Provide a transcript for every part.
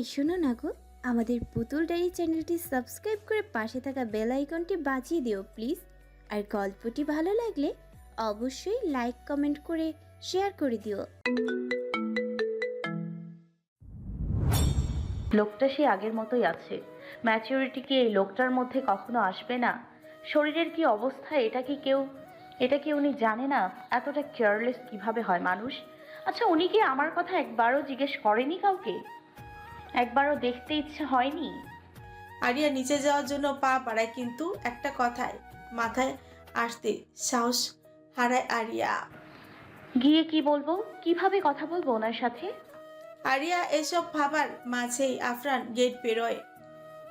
এই শোনো না গো, আমাদের পুতুল ডায়েরি চ্যানেলটি সাবস্ক্রাইব করে পাশে থাকা বেল আইকনটি বাজিয়ে দিও প্লিজ। আর গল্পটি ভালো লাগলে অবশ্যই লাইক, কমেন্ট করে শেয়ার করে দিও। লোকটা সে আগের মতোই আছে। ম্যাচিউরিটি কি এই লোকটার মধ্যে কখনো আসবে না? শরীরের কি অবস্থা, এটা কি কেউ, এটা কি উনি জানে না? এতটা কেয়ারলেস কীভাবে হয় মানুষ? আচ্ছা উনি কি আমার কথা একবারও জিজ্ঞেস করেনি কাউকে? একবারও দেখতে ইচ্ছে হয়নি। আরিয়া নিচে যাওয়ার জন্য পা বাড়ায় কিন্তু একটা কথায় মাথায় আসতে সাহস হারায় আরিয়া। গিয়ে কি বলব? কীভাবে কথা বলব ওনার সাথে? আরিয়া এসব ভাবার মাঝেই আফরান গেট পেরোয়।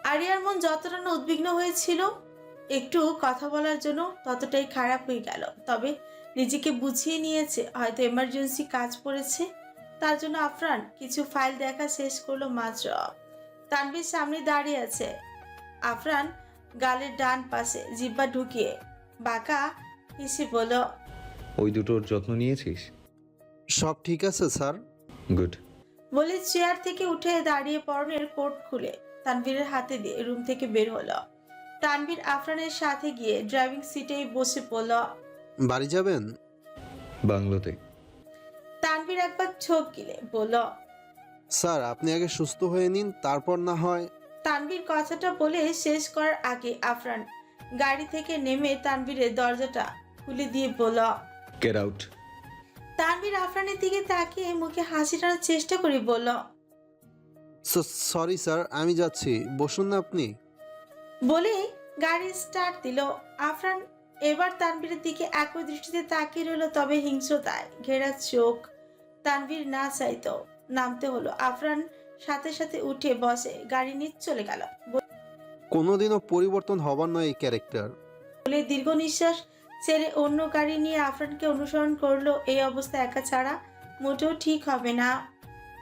আরিয়ার মন যতটা না উদ্বিগ্ন হয়েছিল একটু কথা বলার জন্য ততটাই খারাপ হয়ে গেল। তবে নিজেকে বুঝিয়ে নিয়েছে হয়তো এমার্জেন্সি কাজ পড়েছে। তার জন্য আফরান কিছু ফাইল দেখা শেষ করল মাত্র। তানভীর সামনে দাঁড়িয়ে আছে। আফরান গালের ডান পাশে জিব্বা ঢুকিয়ে বাঁকা হেসে বলল ওই দুটোর যত্ন নিয়েছিস? সব ঠিক আছে স্যার। গুড। বলে চেয়ার থেকে উঠে দাঁড়িয়ে পরনের কোট খুলে তানভীরের হাতে দিয়ে রুম থেকে বের হলো। তানভীর আফরানের সাথে গিয়ে ড্রাইভিং সিটেই বসে পড়ল। বাড়ি যাবেন? বাংলোতে। তানভীর একবার ছোপ গিলে বলল স্যার আপনি আগে সুস্থ হয়ে নিন তারপর না হয়। তানভীর কথাটা বলে শেষ করার আগে আফরান গাড়ি থেকে নেমে তানভীরের দরজাটা খুলে দিয়ে বলল গেট আউট তানভীর আফরানের দিকে তাকিয়ে মুখে হাসি টানার চেষ্টা করে বলল সরি স্যার আমি যাচ্ছি বসুন না আপনি। বলে গাড়ি স্টার্ট দিল। আফরান এবার তানভীরের দিকে একই দৃষ্টিতে তাকিয়ে রইল তবে হিংস্রতায়। ঘেরা চোখ তানভীর না চাইতো নামতে হলো। আফরান সাথে সাথে উঠে বসে গাড়ি নিয়ে চলে গেল। কোনোদিনও পরিবর্তন হবার নয় এই ক্যারেক্টার। বলে দীর্ঘ নিঃশ্বাস ছেড়ে অন্য গাড়ি নিয়ে আফরানকে অনুসরণ করল। এই অবস্থা একা ছাড়া মোটেও ঠিক হবে না।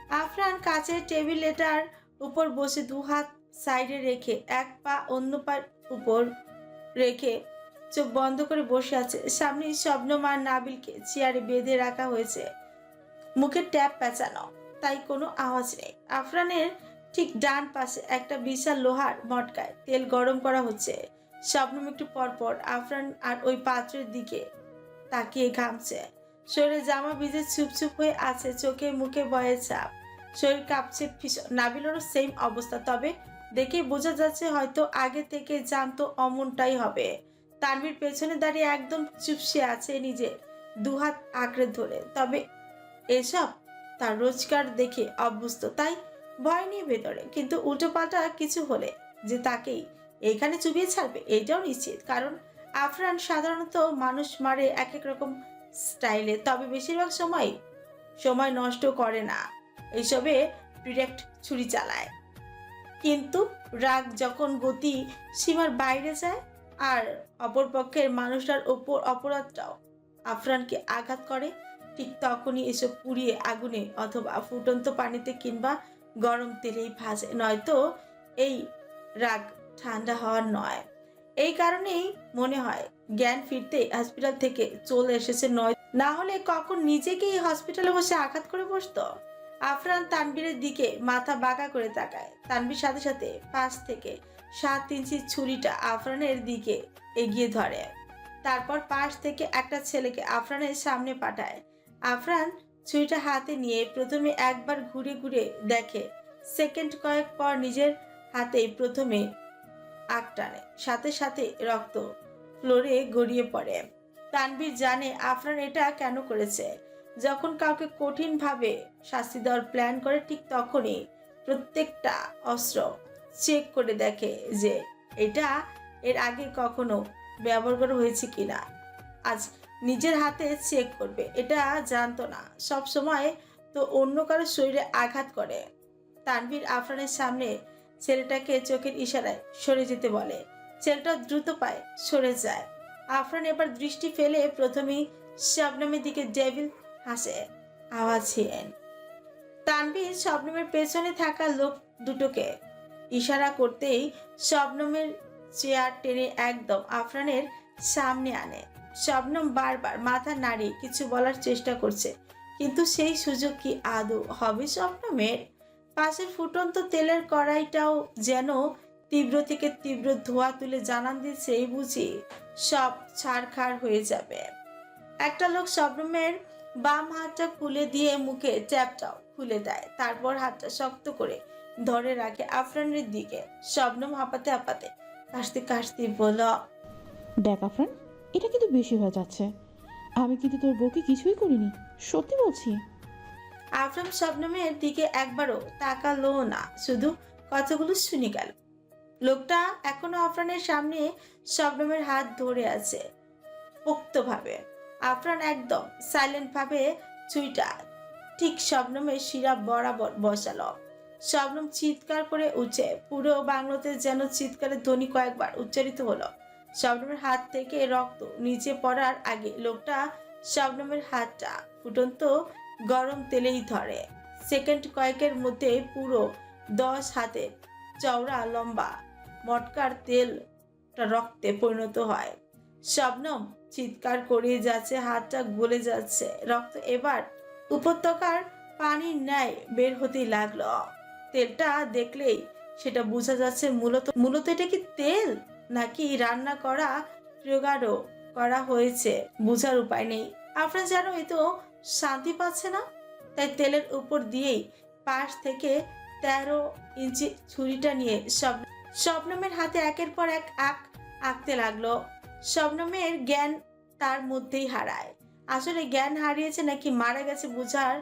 আফরান কাছের টেবিলেটার উপর বসে দু হাত সাইডে রেখে এক পা অন্য পার উপর রেখে চোখ বন্ধ করে বসে আছে। সামনে স্বপ্নমার নাবিলকে চেয়ারে বেঁধে রাখা হয়েছে। মুখে ট্যাপ পেঁচানো, তাই কোনো আওয়াজ নেই। আফরানের ঠিক ডান পাশে একটা বিশাল লোহার মটকায় তেল গরম করা হচ্ছে। শবনম একটু পরপর আফরান আর ওই পাত্রের দিকে তাকিয়ে ঘামছে। শরীরে জামা ভিজে চুপচুপ হয়ে আছে, চোখে মুখে বয়ে চাপ শরীর কাঁপছে নাবিলেরও সেম অবস্থা, তবে দেখে বোঝা যাচ্ছে হয়তো আগে থেকে জানতো অমনটাই হবে। তানভীর পেছনে দাঁড়িয়ে একদম চুপসে আছে নিজে দুহাত আঁকড়ে ধরে। তবে এসব তার রোজগার দেখে অভ্যস্ত, তাই ভয় নিয়ে ভেতরে। কিন্তু উল্টোপাল্টা কিছু হলে যে তাকেই এখানে চুবিয়ে ছাড়বে, এটাও নিশ্চিত। কারণ আফরান সাধারণত মানুষ মারে এক এক রকম স্টাইলে। তবে বেশিরভাগ সময় সময় নষ্ট করে না। এইসবে ডিরেক্ট ছুরি চালায়। কিন্তু রাগ যখন গতি সীমার বাইরে যায় আর অপরপক্ষের মানুষটার ওপর অপরাধটাও। আফরানকে আঘাত করে। ঠিক তখনই এসব পুড়িয়ে আগুনে অথবা ফুটন্ত পানিতে কিংবা গরম তেলেই ভাজে নয়তো এই রাগ ঠান্ডা হওয়ার নয়। এই কারণেই মনে হয় জ্ঞান ফিরতে হসপিটাল থেকে চলে এসেছে। নয়, না হলে কখন নিজেকেই হসপিটালে বসে আঘাত করে বসতো? আফরান তানবীরের দিকে মাথা বাঁকা করে তাকায়। তানবীর সাথে সাথে পাশ থেকে সাত ইঞ্চি ছুরিটা আফরানের দিকে এগিয়ে ধরে। তারপর পাশ থেকে একটা ছেলেকে আফরানের সামনে পাঠায়। আফরান ছুরিটা হাতে নিয়ে প্রথমে একবার ঘুরে ঘুরে দেখে, সেকেন্ড কয়েক পর নিজের হাতেই প্রথমে আগ টানে, সাথে সাথে রক্ত ফ্লোরে গড়িয়ে পড়ে। তানবীর জানে আফরান এটা কেন করেছে। যখন কাউকে কঠিনভাবে শাস্তি দেওয়ার প্ল্যান করে ঠিক তখনই প্রত্যেকটা অস্ত্র চেক করে দেখে যে এটা এর আগে কখনো ব্যবহার করা হয়েছে কিনা। আজ নিজের হাতে চেক করবে। এটা জানতো না। সব সময় তো অন্য কারও শরীরে আঘাত করে। তানভীর আফরানের সামনে ছেলেটাকে চোখের ইশারায় সরে যেতে বলে। ছেলেটা দ্রুত পায় সরে যায়। আফরান এবার দৃষ্টি ফেলে প্রথমেই শবনমের দিকে ডেভিল হাসে আওয়াজহীন তানভীর শবনমের পেছনে থাকা লোক দুটোকে ইশারা করতেই শবনমের চেয়ার টেনে একদম আফরানের সামনে আনে। শবনম বারবার মাথা নাড়িয়ে কিছু বলার চেষ্টা করছে, কিন্তু সেই সুযোগ কি আদৌ হবে শবনমের? পাশের ফুটন্ত তেলের কড়াইটাও যেন তীব্র থেকে তীব্র ধোঁয়া তুলে জানান দিচ্ছে এই বুঝি সব ছাড়খাড় হয়ে যাবে। একটা লোক শবনমের বাম হাতটা খুলে দিয়ে মুখে ট্যাপটাও খুলে দেয়, তারপর হাতটা শক্ত করে ধরে রাখে আফরানের দিকে। শবনম হাঁপাতে হাঁপাতে কাশতে কাশতে বলল দেখ আফরান এটা কিন্তু বেশি হয়ে যাচ্ছে। আমি কিন্তু তোর বউকে কিছুই করিনি সত্যি বলছি। আফরান শবনমের দিকে একবারও তাকালো না শুধু কথাগুলো শুনে গেল। লোকটা এখনও আফরানের সামনে শবনমের হাত ধরে আছে পোক্তভাবে। আফরান একদম সাইলেন্ট ভাবে ঠিক শবনমের শিরা বরাবর বসালো। শবনম চিৎকার করে উঠে পুরো বাংলোতে যেন চিৎকারের ধ্বনি কয়েকবার উচ্চারিত হলো। শবনমের হাত থেকে রক্ত নিচে পড়ার আগে লোকটা শবনমের হাতটা ফুটন্ত গরম তেলেই ধরে। সেকেন্ড কয়েকের মধ্যে পুরো দশ হাতে চওড়া লম্বা মটকার তেলটা রক্তে পরিণত হয়। শবনম চিৎকার করে যাচ্ছে, হাতটা গলে যাচ্ছে, রক্ত এবার উপত্যকার পানির ন্যায় বের হতেই লাগল। তেলটা দেখলেই সেটা বোঝা যাচ্ছে মূলত মূলত এটা কি তেল? নাকি রান্না করা, জোগাড়ও করা হয়েছে? বোঝার উপায় নেই। আপনার যেন এ তো শান্তি পাচ্ছে না। তাই তেলের উপর দিয়েই পাশ থেকে তেরো ইঞ্চি ছুরিটা নিয়ে সব শবনমের হাতে একের পর এক আঁক, আঁকতে লাগল। শবনমের জ্ঞান তার মধ্যেই হারায়। আসলে জ্ঞান হারিয়েছে নাকি মারা গেছে বোঝার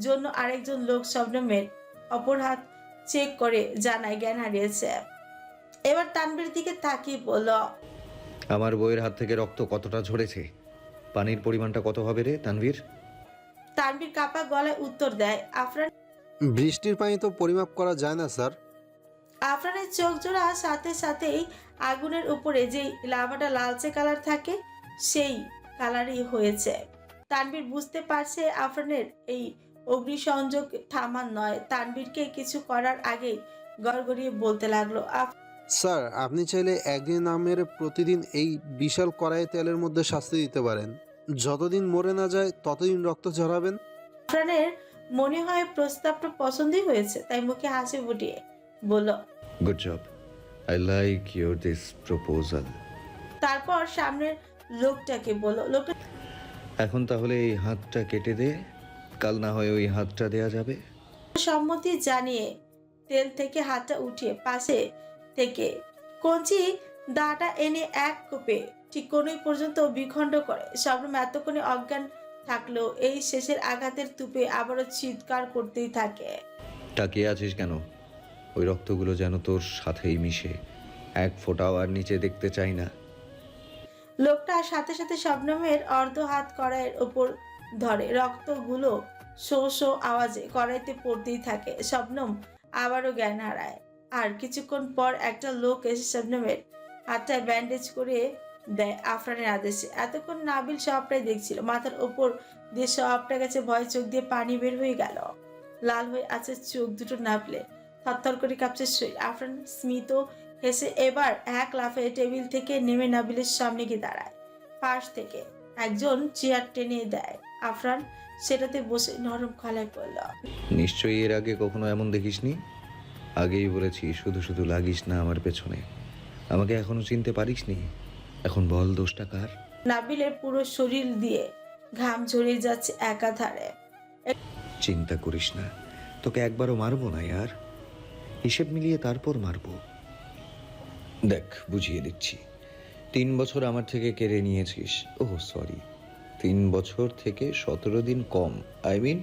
জন্য আরেকজন লোক শবনমের অপর হাত চেক করে জানায় জ্ঞান হারিয়েছে। এবার তানবীর দিকে তাকিয়ে বলল আমার বইয়ের হাত থেকে রক্ত কতটা ঝরেছে? পানির পরিমাণটা কত হবে রে তানভীর? তানবীর কাপা গলায় উত্তর দেয় আফরান বৃষ্টির পানি তো পরিমাপ করা যায় না স্যার। আফরানের চোখ জোড়া সাথে সাথেই আগুনের উপরে যেই লাভাটা লালচে কালার থাকে সেই কালারই হয়েছে। তানবীর বুঝতে পারছে আফরানের এই অগ্নিসংযোগ থামান নয় তানবীরকে কিছু করার আগেই গড়গড়িয়ে বলতে লাগল আফ- স্যার আপনি চাইলে একদিন নামের প্রতিদিন এই বিশাল কড়াই তেলের মধ্যে শাস্তি দিতে পারেন। যতদিন মরে না যায় ততদিন রক্ত ঝরাবেন। আফরানের মনে হয় প্রস্তাবটা পছন্দই হয়েছে তাই মুখে হাসি ফুটিয়ে বলল good job I like your this proposal তারপর সামনের লোকটাকে বলল লোকটা এখন তাহলে এই হাতটা কেটে দে। কাল না হয় ওই হাতটা দেয়া যাবে। সম্মতি জানিয়ে তেল থেকে হাতটা উঠিয়ে পাশে থেকে কঞ্চি দাটা এনে এক কোপে ঠিক কোনই পর্যন্ত বিখণ্ড করে। শবনম এতক্ষণে অজ্ঞান থাকলেও এই শেষের আঘাতের তুপে আবারও চিৎকার করতেই থাকে। তাকিয়ে আছিস কেন? ওই রক্তগুলো যেন তোর সাথেই মিশে। এক ফোঁটাও আর নিচে দেখতে চাই না। লোকটা সাথে সাথে শবনমের অর্ধ হাত কড়াইয়ের ওপর ধরে রক্তগুলো শো শো আওয়াজে কড়াইতে পড়তেই থাকে। শবনম আবারও জ্ঞান হারায়। আর কিছুক্ষণ পর একটা লোক এসে শবনমের হাতটায় ব্যান্ডেজ করে দেয় আফরানের আদেশে। এতক্ষণ নাবিল সবটাই দেখছিল। মাথার ওপর দিয়ে সবটা গেছে, ভয় চোখ দিয়ে পানি বের হয়ে গেল। লাল হয়ে আছে চোখ দুটো নাবলে। থরথর করে কাঁপছে শরীর। আফরান স্মিত হেসে এবার এক লাফে টেবিল থেকে নেমে নাবিলের সামনে গিয়ে দাঁড়ায়। পাশ থেকে একজন চেয়ার টেনে দেয়। আফরান সেটাতে বসে নরম গলায় পড়ল নিশ্চয়ই এর আগে কখনো এমন দেখিসনি? আগেই বলেছি শুধু শুধু লাগিস না আমার পেছনে। আমাকে এখনও চিনতে পারিসনি? এখন বল দোষটা কার? নাবিলের পুরো শরীর দিয়ে ঘাম ঝরিয়ে যাচ্ছে একাধারে। চিন্তা করিস না তোকে একবারও মারবো না ইয়ার। হিসেব মিলিয়ে তারপর মারবো। দেখ বুঝিয়ে দিচ্ছি। তিন বছর আমার থেকে কেড়ে নিয়েছিস। Oh sorry. তিন বছর থেকে সতেরো দিন কম আই মিন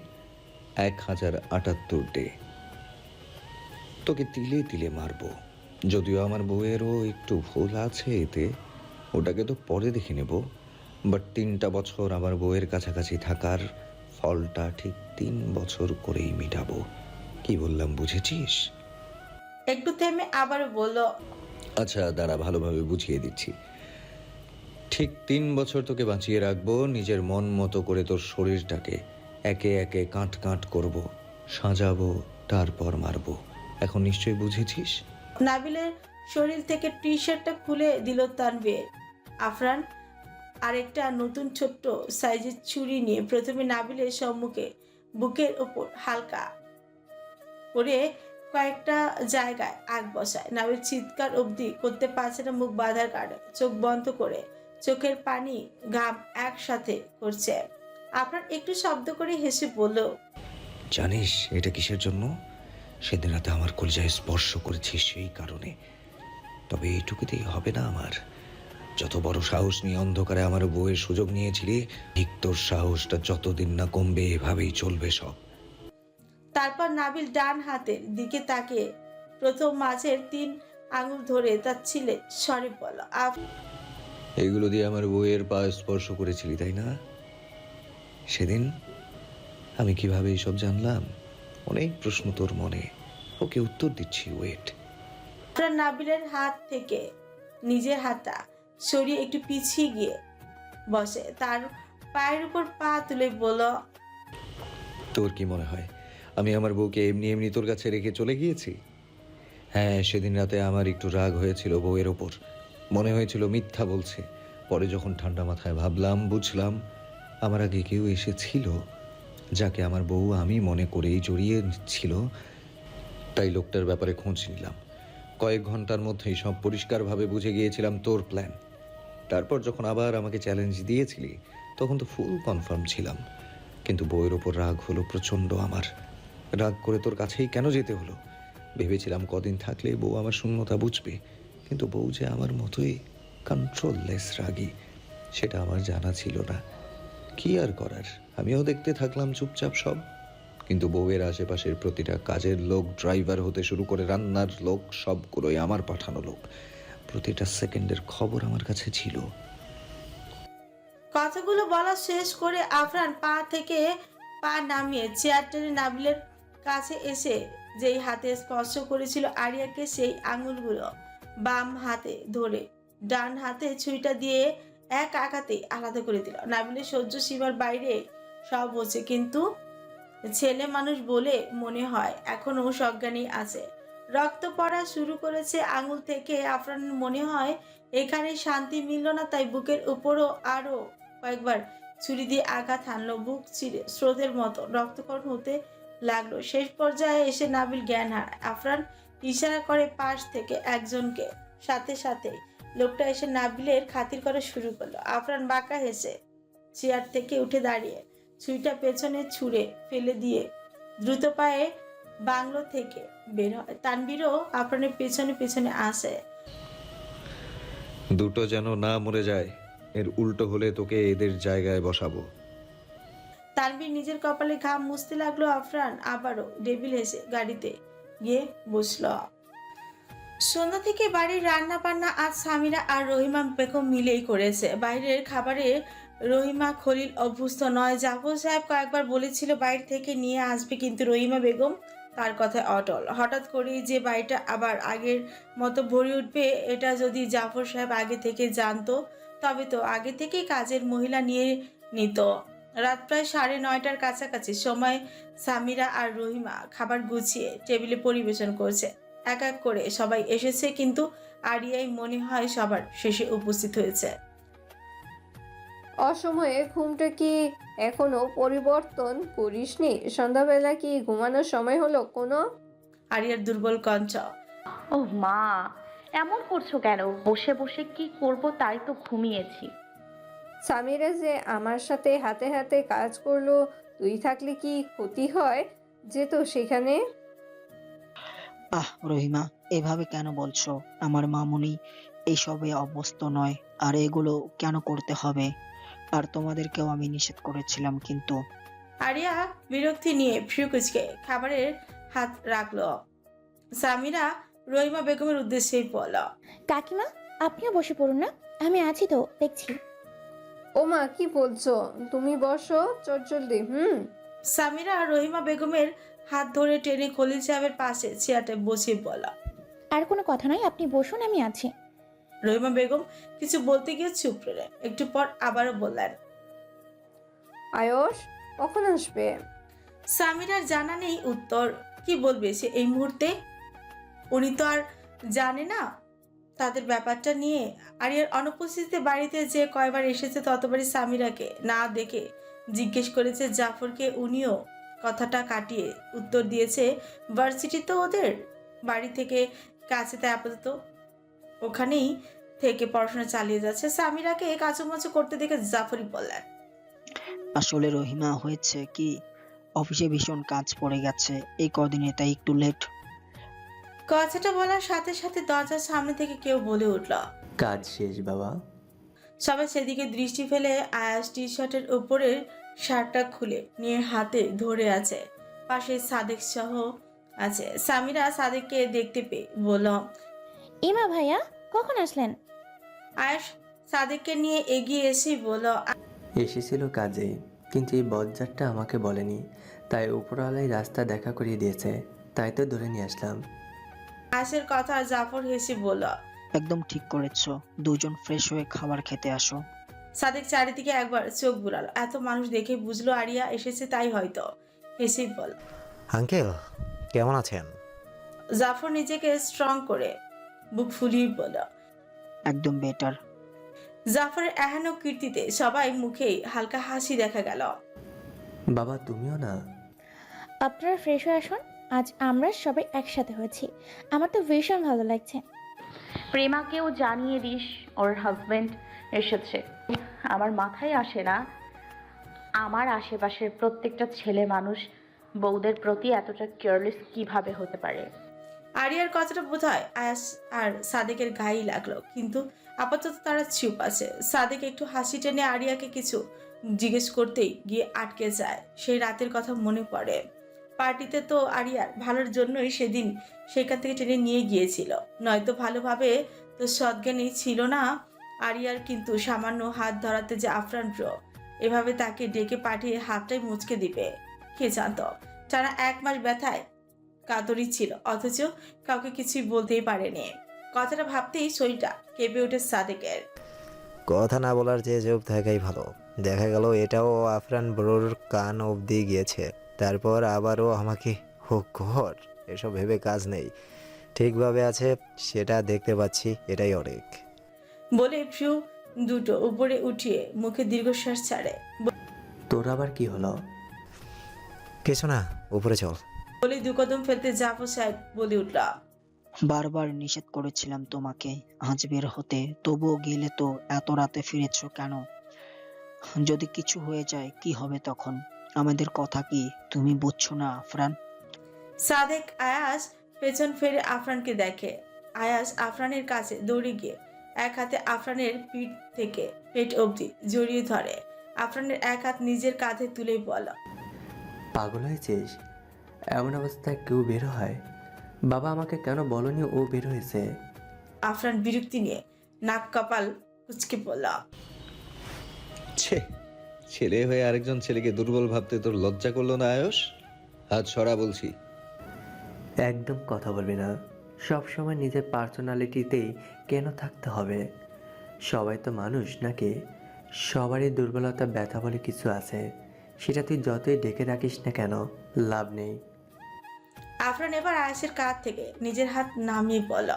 এক হাজার আটাত্তর ডে তোকে তিলে তিলে মারবো। যদিও আমার বউয়েরও একটু ভুল আছে এতে ওটাকে তো পরে দেখে নেব। বাট তিনটা বছর আমার বউয়ের কাছাকাছি থাকার ফলটা ঠিক তিন বছর করেই মিটাবো। কি বললাম বুঝেছিস? একটু থেমে আবারও বলল আচ্ছা দাঁড়া ভালোভাবে বুঝিয়ে দিচ্ছি। ঠিক তিন বছর তোকে বাঁচিয়ে রাখব, নিজের মন মতো করে তোর শরীরটাকে একে একে কাঁট কাঁট করব, সাজাবো, তারপর মারবো। এখন নিশ্চয়ই বুঝেছিস? নাবিলের শরীর থেকে টি শার্টটা খুলে দিল তানভীর আফরান, আরেকটা নতুন ছোট্ট সাইজের ছুরি নিয়ে প্রথমে নাবিলের সম্মুখে, বুকের ওপর হালকা করে কয়েকটা জায়গায় আগ বসায়। নাবিল চিৎকার অবধি করতে পারছে না, মুখ বাঁধার কারণে। চোখ বন্ধ করে চোখের পানি ঘাম একসাথে করছে। আপনার একটু শব্দ করে হেসে বলল জানিস এটা কিসের জন্য? সেদিন রাতে আমার কলজায় স্পর্শ করেছি সেই কারণে। তবে এইটুকুতেই হবে না আমার। যত বড় সাহস নিয়ে অন্ধকারে আমার বউয়ের সুযোগ নিয়েছিলি ঠিক তোর সাহসটা যতদিন না কমবে এভাবেই চলবে সব। তারপর নাবিল ডান হাতের দিকে তাকে প্রথম মাঝের তিন আঙুল ধরে তার ছিলে স্বরে বলল আপ এইগুলো দিয়ে আমার বউয়ের পা স্পর্শ করেছিলি তাই না? সেদিন আমি কীভাবে এসব জানলাম? অনেক প্রশ্ন তোর মনে। ওকে উত্তর দিচ্ছি ওয়েট আপনার নাবিলের হাত থেকে নিজের হাতটা সরিয়ে একটু পিছিয়ে গিয়ে বসে। তার পায়ের উপর পা তুলে বলল তোর কি মনে হয় আমি আমার বউকে এমনি এমনি তোর কাছে রেখে চলে গিয়েছি? হ্যাঁ সেদিন রাতে আমার একটু রাগ হয়েছিল বউয়ের ওপর। মনে হয়েছিল মিথ্যা বলছে। পরে যখন ঠান্ডা মাথায় ভাবলাম, বুঝলাম আমার আগে কেউ এসেছিল, যাকে আমার বউ আমি মনে করেই জড়িয়ে ছিল, তাই লোকটার ব্যাপারে খোঁজ নিলাম। কয়েক ঘণ্টার মধ্যেই সব পরিষ্কারভাবে বুঝে গিয়েছিলাম তোর প্ল্যান তারপর যখন আবার আমাকে চ্যালেঞ্জ দিয়েছিলি, তখন তো ফুল কনফার্ম ছিলাম। কিন্তু বউয়ের ওপর রাগ হলো প্রচণ্ড আমার। রাগ করে তোর কাছেই কেন যেতে হলো? ভেবেছিলাম কদিন থাকলে বউ আমার শূন্যতা বুঝবে। কিন্তু বউ যে আমার মতোই কন্ট্রোললেস রাগী, সেটা আমার জানা ছিল না। কি আর করার? আমিও দেখতে থাকলাম চুপচাপ সব। কিন্তু বউয়ের আশেপাশের প্রতিটা কাজের লোক ড্রাইভার হতে শুরু করে রান্নার লোক, সবগুলোই আমার পাঠানো লোক। প্রতিটা সেকেন্ডের খবর আমার কাছে ছিল। কথাগুলো বলা শেষ করে আফরান পা থেকে পা নামিয়ে চেয়ার টেনে নাবিলের কাছে এসে যেই হাতে স্পর্শ করেছিল আরিয়াকে, সেই আঙুলগুলো বাম হাতে ধরে ডান হাতে ছুরিটা দিয়ে এক আঘাতে আলাদা করে দিল। নাবিলের সহ্য সীমার বাইরে সব হচ্ছে কিন্তু ছেলে মানুষ বলে মনে হয় এখনও সজ্ঞানী আছে। রক্ত পড়া শুরু করেছে আঙুল থেকে। আফরান মনে হয় এখানে শান্তি মিলল না, তাই বুকের উপরও আরও কয়েকবার ছুরি দিয়ে আঘাত হানলো। বুক চিরে স্রোতের মতো রক্তকরণ হতে লাগল। শেষ পর্যায়ে এসে নাবিল জ্ঞান হারায়। আফরান ইশারা করে পাশ থেকে একজনকে। সাথে সাথে লোকটা এসে নাবিলের খাতির করা শুরু করল। আফরান বাঁকা হেসে চেয়ার থেকে উঠে দাঁড়িয়ে ছুরিটা পেছনে ছুঁড়ে ফেলে দিয়ে দ্রুত পায়ে বাংলো থেকে বের হয়। তানবীরও আফরানের পেছনে পেছনে আসে। দুটো যেন না মরে যায় এর উল্টো হলে তোকে এদের জায়গায় বসাবো। তানবীর নিজের কপালে ঘাম মুছতে লাগল আফরান। আবারও ডেবিল হেসে গাড়িতে গিয়ে বসল সন্ধ্যা থেকে বাড়ির রান্না বান্না আজ সামিরা আর রহিমা বেগম মিলেই করেছে। বাইরের খাবারে রহিমা খলিল অভ্যস্ত নয়। জাফর সাহেব কয়েকবার বলেছিল বাইরে থেকে নিয়ে আসবে কিন্তু রহিমা বেগম তার কথায় অটল। হঠাৎ করেই যে বাড়িটা আবার আগের মতো ভরে উঠবে, এটা যদি জাফর সাহেব আগে থেকে জানতো, তবে তো আগে থেকেই কাজের মহিলা নিয়ে নিত। রাত প্রায় সাড়ে নয়টার কাছাকাছি সময় সামিরা আর রহিমা খাবার গুছিয়ে টেবিলে পরিবেশন করছে। এক এক করে সবাই এসেছে কিন্তু আরিয়াই মনে হয় সবার শেষে উপস্থিত হয়েছে। অসময়ে ঘুমটা কি এখনও পরিবর্তন করিসনি? সন্ধ্যাবেলা কি ঘুমানোর সময় হলো কোনো? আরিয়ার দুর্বল কঞ্চ ও মা এমন করছ কেন? বসে বসে কি করব তাই তো ঘুমিয়েছি। সামিরা যে আমার সাথে হাতে হাতে কাজ করল তুই থাকলে কি ক্ষতি হয়? যেত সেখানে। আহ রহিমা এভাবে কেন বলছো? আমার মামুনি এইসবে অভ্যস্ত নয় আর এগুলো কেন করতে হবে? আর তোমাদেরকেও আমি নিষেধ করেছিলাম কিন্তু। আরিয়া বিরক্তি নিয়ে ফ্রিকুচকে খাবারের হাত রাখল। সামিরা রহিমা বেগমের উদ্দেশ্যেই বলল কাকিমা আপনিও বসে পড়ুন না আমি আছি তো দেখছি। ও মা কি বলছো? তুমি বসো চটজলদি হুম? সামিরা রহিমা বেগমের হাত ধরে টেনে খলিল সাহেবের পাশে চেয়ারটা বসিয়ে বলা আর কোনো কথা নয় আপনি বসুন আমি আছি। রহিমা বেগম কিছু বলতে গিয়ে চুপ রইলেন। একটু পর আবারও বললেন আয়স কখন আসবে? সামিরার জানা নেই উত্তর। কি বলবে সে এই মুহূর্তে? উনি তো আর জানে না তাদের ব্যাপারটা নিয়ে আরিয়ার অনুপস্থিতিতে বাড়িতে যে কয়বার এসেছে ততবারই সামিরাকে না দেখে জিজ্ঞেস করেছে জাফরকে উনিও। কথাটা কাটিয়ে উত্তর দিয়েছে, ভার্সিটি তো ওদের। বাড়ি থেকে কাছে তাই আপাতত ওখানেই থেকে পড়াশোনা চালিয়ে যাচ্ছে। সামিরাকে কাচুমাচু করতে দেখে জাফরি বললেন, আসলে রহিমা হয়েছে কি? অফিসে ভীষণ কাজ পড়ে গেছে। এই কদিনে তাই একটু লেট কথাটা বলার সাথে সাথে দরজার সামনে থেকে কেউ বলে উঠল কাজ শেষ বাবা। সবাই সেদিকে দৃষ্টি ফেলে আয়াস টি শার্টের উপরের শার্টটা খুলে নিয়ে হাতে ধরে আছে। পাশে সাদেক সহ আছে। সামিরা সাদেককে দেখতে পেয়ে বলল ইমা ভাইয়া কখন আসলেন? আয়াস সাদেককে নিয়ে এগিয়ে এসে বলল এসেছিল কাজে কিন্তু এই বজ্জারটা আমাকে বলেনি। তাই উপরওয়ালাই রাস্তা দেখা করিয়ে দিয়েছে। তাই তো ধরে নিয়ে আসলাম। আয়াসের কথা জাফর হেসে বলল একদম ঠিক করেছ দুজন ফ্রেশ হয়ে খাবার খেতে আসো। সাদেক চারিদিকে একবার চোখ বুলালো। এত মানুষ দেখে বুঝলো আরিয়া এসেছে তাই হয়তো হেসেই বল আঙ্কেল কেমন আছেন? জাফর নিজেকে স্ট্রং করে বুক ফুলিয়ে বলল একদম বেটার জাফরের এহেন কীর্তিতে সবাই মুখেই হালকা হাসি দেখা গেল। বাবা তুমিও না? আপনারা ফ্রেশ হয়ে আসুন। আজ আমরা সবাই একসাথে হয়েছি। আমার তো ভীষণ ভালো লাগছে। প্রেমাকেও জানিয়ে দিস ওর হাজবেন্ড এসেছে। আমার মাথায় আসে না আমার আশেপাশের প্রত্যেকটা ছেলে মানুষ বউদের প্রতি এতটা কেয়ারলেস কীভাবে হতে পারে? আরিয়ার কথাটা বোধ হয় আয়াস আর সাদেকের গায়েই লাগল কিন্তু আপাতত তারা চুপ আছে। সাদেক একটু হাসি টেনে আরিয়াকে কিছু জিজ্ঞেস করতেই গিয়ে আটকে যায়। সেই রাতের কথা মনে পড়ে। পার্টিতে তো আরিয়ার ভালোর জন্যই সেদিন সেখান থেকে টেনে নিয়ে গিয়েছিল। নয়তো ভালোভাবে তো সজ্ঞানী ছিল না আরিয়ার, কিন্তু সামান্য হাত ধরাতে যে আফরান প্রিয় এভাবে তাকে ডেকে পাঠিয়ে হাতটাই মুচকে দিবে। কে জানত? টানা এক মাস ব্যথায় কাতরি ছিল, অথচ কাউকে কিছুই বলতেই পারেনি। কথাটা ভাবতেই শরীরটা কেঁপে ওঠে সাদেকের। কথা না বলার যে চুপ থাকাই ভালো। দেখা গেল এটাও আফরান ব্রোর কান অবধি গিয়েছে। তারপর আবারও আমাকে হো ঘর এসব ভেবে কাজ নেই। ঠিকভাবে আছে সেটা দেখতে পাচ্ছি এটাই অনেক। বলে ফ্রিউ দুটো উপরে উঠিয়ে মুখে দীর্ঘশ্বাস ছাড়ে। তোর আবার কি হলো? কিছু না উপরে চল। বলে দু কদম ফেলতে জাফর সাহেব বলে উঠল বারবার নিষেধ করেছিলাম তোমাকে আজ বের হতে তবুও গেলে তো এত রাতে ফিরেছো কেন? যদি কিছু হয়ে যায় কি হবে তখন? আমাদের কথা কি তুমি বুঝছ না আফরান? সাদেক আয়াস পেছন ফেরে আফরানকে দেখে। আয়াস আফরানের কাছে দৌড়ে গিয়ে এক হাতে আফরানের পিঠ থেকে পেট অবধি জড়িয়ে ধরে। আফরানের এক হাত নিজের কাঁধে তুলে বল পাগল হয়েছিস? এমন অবস্থায় কেউ বের হয়? বাবা আমাকে কেন বলনি ও বের হয়েছে? আফরান বিরক্তি নিয়ে নাক কপাল কুচকে পড়ল ছে ছেলে হয়ে আরেকজন ছেলেকে দুর্বল ভাবতে তোর লজ্জা করল না আয়স হাত সরা বলছি। একদম কথা বলবি না। সব সময় নিজের পার্সোনালিটিতেই কেন থাকতে হবে? সবাই তো মানুষ নাকি? সবারই দুর্বলতা ব্যথা বলে কিছু আছে। সেটা তুই যতই ডেকে রাখিস না কেন লাভ নেই। আফরান এবার আয়াসের কাঁধ থেকে নিজের হাত নামিয়ে বল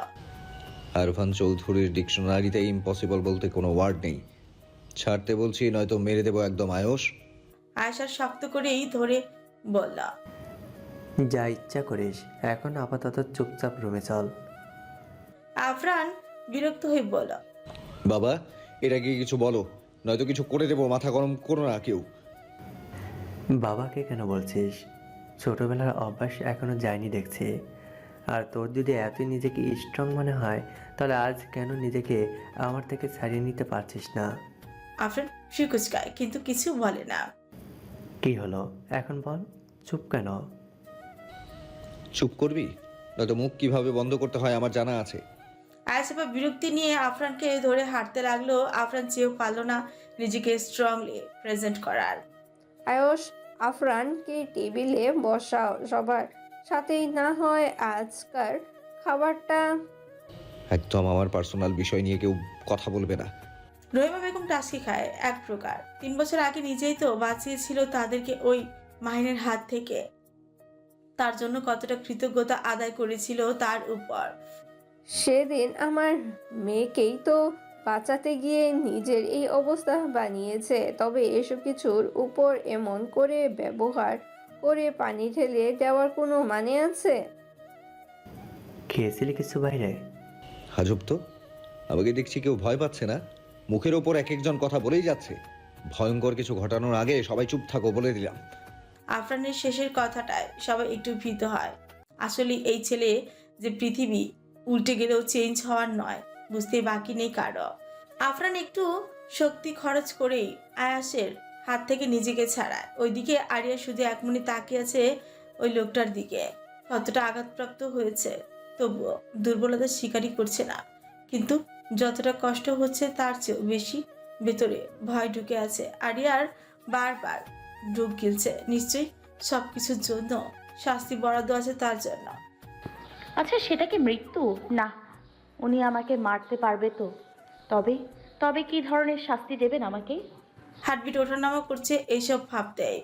আরফান চৌধুরীর ডিকশনারিতে ইম্পসিবল বলতে কোনো ওয়ার্ড নেই। ছাড়তে বলছি নয়তো মেরে দেবো একদম আয়স আয়েশার শক্ত করেই ধরে বলল যা ইচ্ছা করিস এখন আপাতত চুপচাপ রুমে চল। আফরান বিরক্ত হয়ে বলল বাবা এটা কি কিছু বলো? নয়তো কিছু করে দেবো মাথা গরম করো না কেউ। বাবাকে কেন বলছিস? ছোটবেলার অভ্যাস এখনও যায়নি দেখছি। আর তোর যদি এতই নিজেকে স্ট্রং মনে হয় তাহলে আজ কেন নিজেকে আমার থেকে ছাড়িয়ে নিতে পারছিস না? আফরান শিকুচকায় কিন্তু কিছু বলে না। কি হলো? এখন বল। চুপ কেন? চুপ করবি? নয়তো মুখ কীভাবে বন্ধ করতে হয় আমার জানা আছে। আয়াস এবার বিরক্তি নিয়ে আফরানকে ধরে হাঁটতে লাগল। আফরান চেয়েও পারল না নিজেকে স্ট্রংলি প্রেজেন্ট করার। আয়স আফরানকে টেবিলে বসাও সবার? সাথেই না হয় আজকার খাবারটা? একদম আমার পার্সোনাল বিষয় নিয়ে কেউ কথা বলবে না। রহিমা বেগম টাস্কি খায় এক প্রকার। তিন বছর আগে নিজেই তো বাঁচিয়েছিল তাদেরকে ওই মাহিনের হাত থেকে। তার জন্য কতটা কৃতজ্ঞতা আদায় করেছিল তার উপর। সেদিন আমার মেয়েকেই তো বাঁচাতে গিয়ে নিজের এই অবস্থা বানিয়েছে তবে এসব কিছুর উপর এমন করে ব্যবহার করে পানি ঢেলে দেওয়ার কোনো মানে আছে? খেয়েছিলি কিছু বাইরে? হাজব তো আমাকে দেখছি কেউ ভয় পাচ্ছে না। মুখের ওপর এক একজন কথা বলেই যাচ্ছে। ভয়ঙ্কর কিছু ঘটানোর আগে সবাই চুপ থাকো বলে দিলাম। আফরানের শেষের কথাটায় সবাই একটু ভীত হয়। আসলে এই ছেলে যে পৃথিবী, উল্টে গেলেও চেঞ্জ হওয়ার নয়, বুঝতে বাকি নেই কারও। আফরান একটু শক্তি খরচ করেই আয়াসের হাত থেকে নিজেকে ছাড়ায়। ওইদিকে আরিয়া শুধু এক মনে তাকিয়ে আছে ওই লোকটার দিকে। কতটা আঘাতপ্রাপ্ত হয়েছে, তবুও দুর্বলতার শিকারই করছে না। কিন্তু যতটা কষ্ট হচ্ছে তার চেয়েও বেশি ভেতরে ভয় ঢুকে আছে। আরিয়ার বারবার ডুব গিলছে। নিশ্চয়ই সব কিছুর জন্য শাস্তি বরাদ্দ আছে তার জন্য। আচ্ছা সেটা কি মৃত্যু? না উনি আমাকে মারতে পারবে তো। তবে তবে কি ধরনের শাস্তি দেবেন আমাকে? হার্টবিট ওঠানামা করছে এইসব ভাবতেই